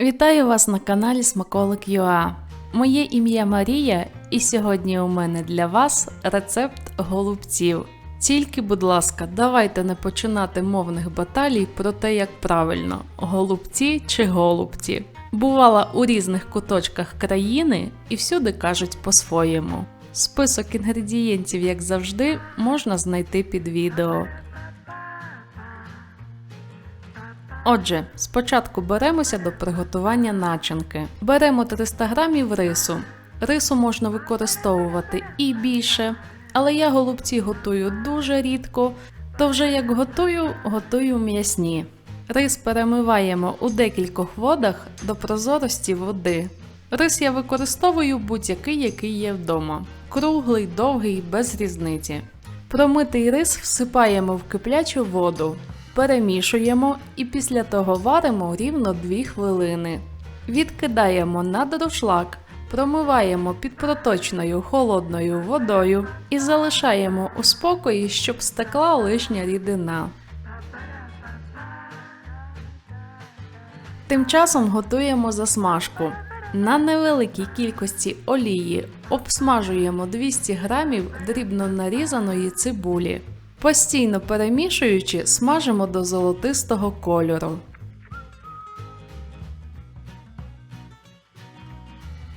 Вітаю вас на каналі Смаколик ЮА. Моє ім'я Марія, і сьогодні у мене для вас рецепт голубців. Тільки, будь ласка, давайте не починати мовних баталій про те, як правильно голубці чи голубці. Бувала у різних куточках країни і всюди кажуть по-своєму. Список інгредієнтів, як завжди, можна знайти під відео. Отже, спочатку беремося до приготування начинки. Беремо 300 г рису. Рису можна використовувати і більше, але я голубці готую дуже рідко, то вже як готую, готую м'ясні. Рис перемиваємо у декількох водах до прозорості води. Рис я використовую будь-який, який є вдома. Круглий, довгий, без різниці. Промитий рис всипаємо в киплячу воду, перемішуємо і після того варимо рівно 2 хвилини. Відкидаємо на дрошлак, промиваємо під проточною холодною водою і залишаємо у спокої, щоб стекла лишня рідина. Тим часом готуємо засмажку. На невеликій кількості олії обсмажуємо 200 г дрібно нарізаної цибулі. Постійно перемішуючи, смажимо до золотистого кольору.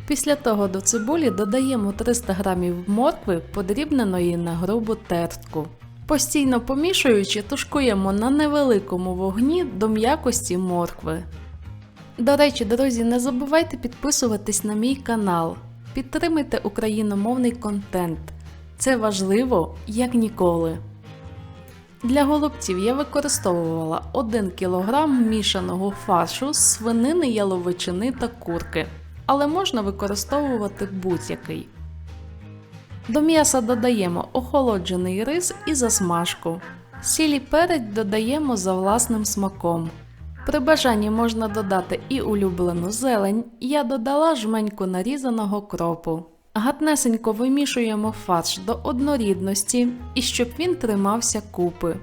Після того до цибулі додаємо 300 г моркви, подрібненої на грубу тертку. Постійно помішуючи, тушкуємо на невеликому вогні до м'якості моркви. До речі, друзі, не забувайте підписуватись на мій канал. Підтримуйте україномовний контент. Це важливо як ніколи. Для голубців я використовувала 1 кг мішаного фаршу з свинини, яловичини та курки, але можна використовувати будь-який. До м'яса додаємо охолоджений рис і засмажку. Сілі перець додаємо за власним смаком. При бажанні можна додати і улюблену зелень, я додала жменьку нарізаного кропу. Гатнесенько вимішуємо фарш до однорідності і щоб він тримався купи.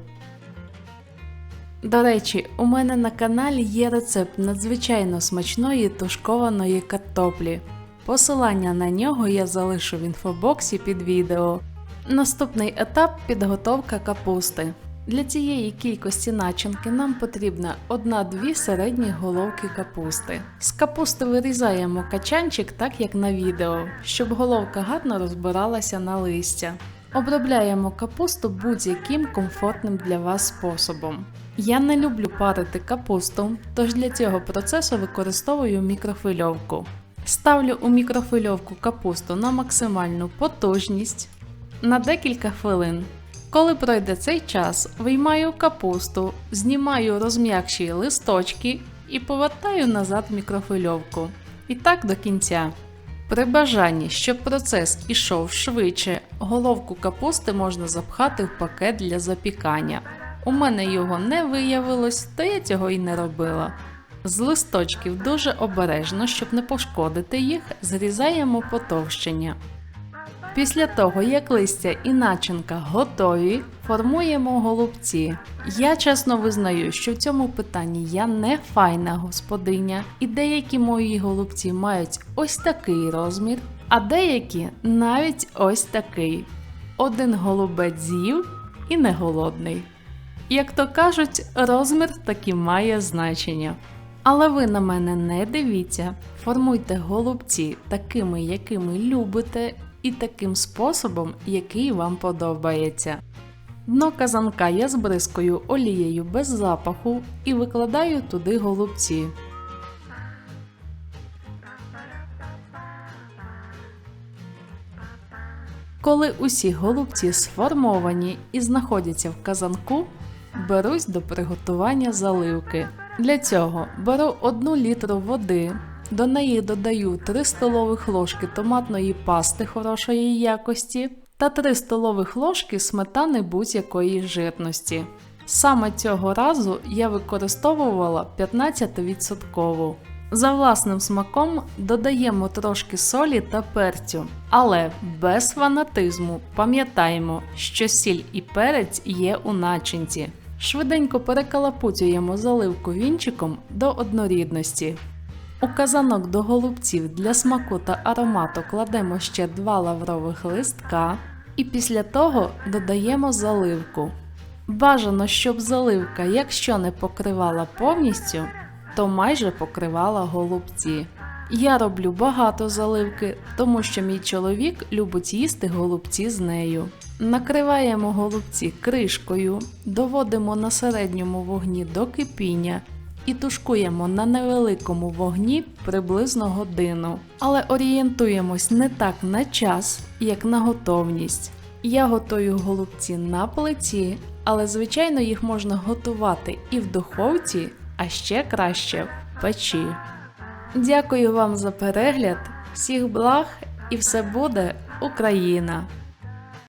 До речі, у мене на каналі є рецепт надзвичайно смачної тушкованої картоплі. Посилання на нього я залишу в інфобоксі під відео. Наступний етап підготовка капусти. Для цієї кількості начинки нам потрібна 1-2 середні головки капусти. З капусти вирізаємо качанчик так як на відео, щоб головка гарно розбиралася на листя. Обробляємо капусту будь-яким комфортним для вас способом. Я не люблю парити капусту, тож для цього процесу використовую мікрохвильовку. Ставлю у мікрохвильовку капусту на максимальну потужність на декілька хвилин. Коли пройде цей час, виймаю капусту, знімаю розм'якші листочки і повертаю назад в мікрохвильовку. І так до кінця. При бажанні, щоб процес ішов швидше, головку капусти можна запхати в пакет для запікання. У мене його не виявилось, то я цього і не робила. З листочків дуже обережно, щоб не пошкодити їх, зрізаємо потовщення. Після того, як листя і начинка готові, формуємо голубці. Я чесно визнаю, що в цьому питанні я не файна господиня, і деякі мої голубці мають ось такий розмір, а деякі навіть ось такий. Один голубець з'їв і не голодний. Як то кажуть, розмір таки має значення. Але ви на мене не дивіться, формуйте голубці такими, якими любите, і таким способом, який вам подобається. Дно казанка я збризкую олією без запаху і викладаю туди голубці. Коли усі голубці сформовані і знаходяться в казанку, берусь до приготування заливки. Для цього беру 1 літру води, до неї додаю 3 столових ложки томатної пасти хорошої якості та 3 столових ложки сметани будь-якої жирності. Саме цього разу я використовувала 15%. За власним смаком додаємо трошки солі та перцю, але без фанатизму пам'ятаємо, що сіль і перець є у начинці. Швиденько перекалапуцюємо заливку вінчиком до однорідності. У казанок до голубців для смаку та аромату кладемо ще два лаврових листка і після того додаємо заливку. Бажано, щоб заливка, якщо не покривала повністю, то майже покривала голубці. Я роблю багато заливки, тому що мій чоловік любить їсти голубці з нею. Накриваємо голубці кришкою, доводимо на середньому вогні до кипіння і тушкуємо на невеликому вогні приблизно годину. Але орієнтуємось не так на час, як на готовність. Я готую голубці на плиті, але звичайно їх можна готувати і в духовці, а ще краще в печі. Дякую вам за перегляд, всіх благ і все буде Україна!